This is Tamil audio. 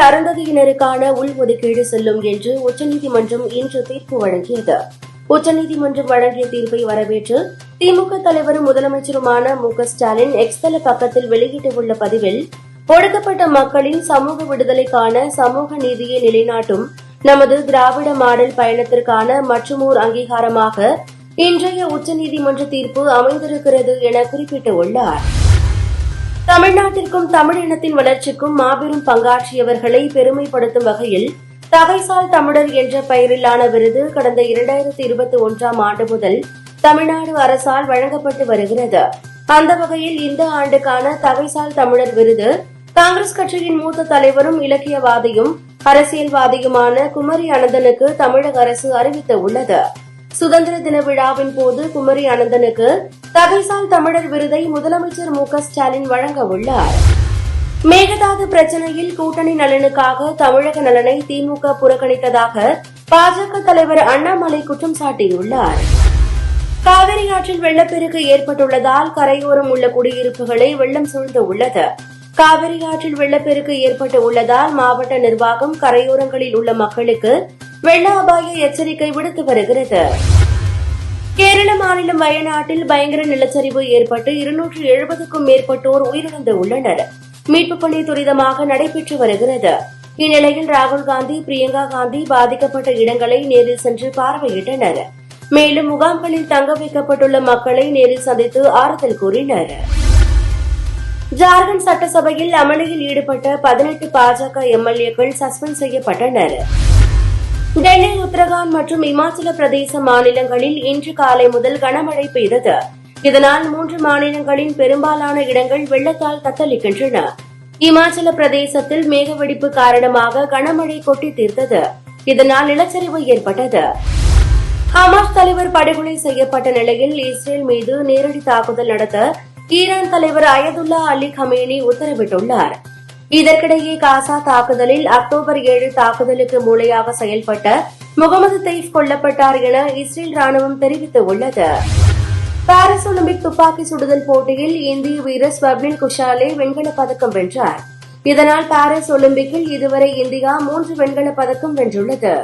தமிழகத்தில் அருந்ததியினருக்கான உள்ஒதுக்கீடு செல்லும் என்று உச்சநீதிமன்றம் இன்று தீர்ப்பு வழங்கியது. உச்சநீதிமன்றம் வழங்கிய தீர்ப்பை வரவேற்று திமுக தலைவரும் முதலமைச்சருமான மு க ஸ்டாலின் எக்ஸ்தல பக்கத்தில் வெளியிட்டுள்ள பதிவில் ஒடுக்கப்பட்ட மக்களின் சமூக விடுதலைக்கான சமூக நீதியை நிலைநாட்டும் நமது திராவிட மாடல் பயணத்திற்கான மற்றுமோர் அங்கீகாரமாக இன்றைய உச்சநீதிமன்ற தீர்ப்பு அமைந்திருக்கிறது என குறிப்பிட்டுள்ளார். தமிழ்நாட்டிற்கும் தமிழினத்தின் வளர்ச்சிக்கும் மாபெரும் பங்காற்றியவர்களை பெருமைப்படுத்தும் வகையில் தவைசால் தமிழர் என்ற பெயரிலான விருது கடந்த இரண்டாயிரத்தி இருபத்தி ஒன்றாம் ஆண்டு முதல் தமிழ்நாடு அரசால் வழங்கப்பட்டு வருகிறது. அந்த வகையில் இந்த ஆண்டுக்கான தவைசால் தமிழர் விருது காங்கிரஸ் கட்சியின் மூத்த தலைவரும் இலக்கியவாதியும் அரசியல்வாதியுமான குமரி அனந்தனுக்கு தமிழக அரசு அறிவித்துள்ளது சுதந்திர தின விழாவின் போது குமரி அனந்தனுக்கு தகைசால் தமிழர் விருதை முதலமைச்சர் மு ஸ்டாலின் வழங்க உள்ளார். மேகதாது பிரச்சனையில் கூட்டணி நலனுக்காக தமிழக நலனை திமுக புறக்கணித்ததாக பாஜக தலைவர் அண்ணாமலை குற்றம் சாட்டியுள்ளார். காவிரி ஆற்றில் வெள்ளப்பெருக்கு ஏற்பட்டுள்ளதால் கரையோரம் உள்ள குடியிருப்புகளை வெள்ளம் சூழ்ந்து உள்ளது காவிரி ஆற்றில் வெள்ளப்பெருக்கு ஏற்பட்டு உள்ளதால் மாவட்ட நிர்வாகம் கரையோரங்களில் உள்ள மக்களுக்கு வெள்ள அபாய எச்சரிக்கை விடுத்து வருகிறது. கேரள மாநிலம் வயநாட்டில் பயங்கர நிலச்சரிவு ஏற்பட்டு இருநூற்று எழுபதுக்கும் மேற்பட்டோர் உயிரிழந்து உள்ளனர் மீட்புப் பணி துரிதமாக நடைபெற்று வருகிறது. இந்நிலையில் ராகுல் காந்தி பிரியங்கா காந்தி பாதிக்கப்பட்ட இடங்களை நேரில் சென்று பார்வையிட்டனர். மேலும் முகாம்களில் தங்க வைக்கப்பட்டுள்ள மக்களை நேரில் சந்தித்து ஆறுதல் கூறினர். ஜார்க்கண்ட் சட்டசபையில் அமளியில் ஈடுபட்ட பதினெட்டு பாஜக எம்எல்ஏக்கள் சஸ்பெண்ட் செய்யப்பட்டனர். டெல்லி உத்தரகாண்ட் மற்றும் இமாச்சல பிரதேச மாநிலங்களில் இன்று காலை முதல் கனமழை பெய்தது. இதனால் மூன்று மாநிலங்களின் பெரும்பாலான இடங்கள் வெள்ளத்தால் தத்தளிக்கின்றன. இமாச்சல பிரதேசத்தில் மேகவெடிப்பு காரணமாக கனமழை கொட்டி தீர்த்தது. இதனால் நிலச்சரிவு ஏற்பட்டது. ஹமாஸ் தலைவர் படுகொலை செய்யப்பட்ட நிலையில் இஸ்ரேல் மீது நேரடி தாக்குதல் நடத்த ஈரான் தலைவர் அயதுல்லா அலி ஹமேனி உத்தரவிட்டுள்ளார். இதற்கிடையே காசா தாக்குதலில் அக்டோபர் ஏழு தாக்குதலுக்கு மூளையாக செயல்பட்ட முகமது தெய்ப் கொல்லப்பட்டார் என இஸ்ரேல் ராணுவம் தெரிவித்துள்ளது. பாரிஸ் ஒலிம்பிக் துப்பாக்கி சுடுதல் போட்டியில் இந்திய வீரர் ஸ்வப்னில் குஷாலே வெண்கலப் பதக்கம் வென்றார். இதனால் பாரிஸ் ஒலிம்பிக்கில் இதுவரை இந்தியா மூன்று வெண்கலப் பதக்கம் வென்றுள்ளது.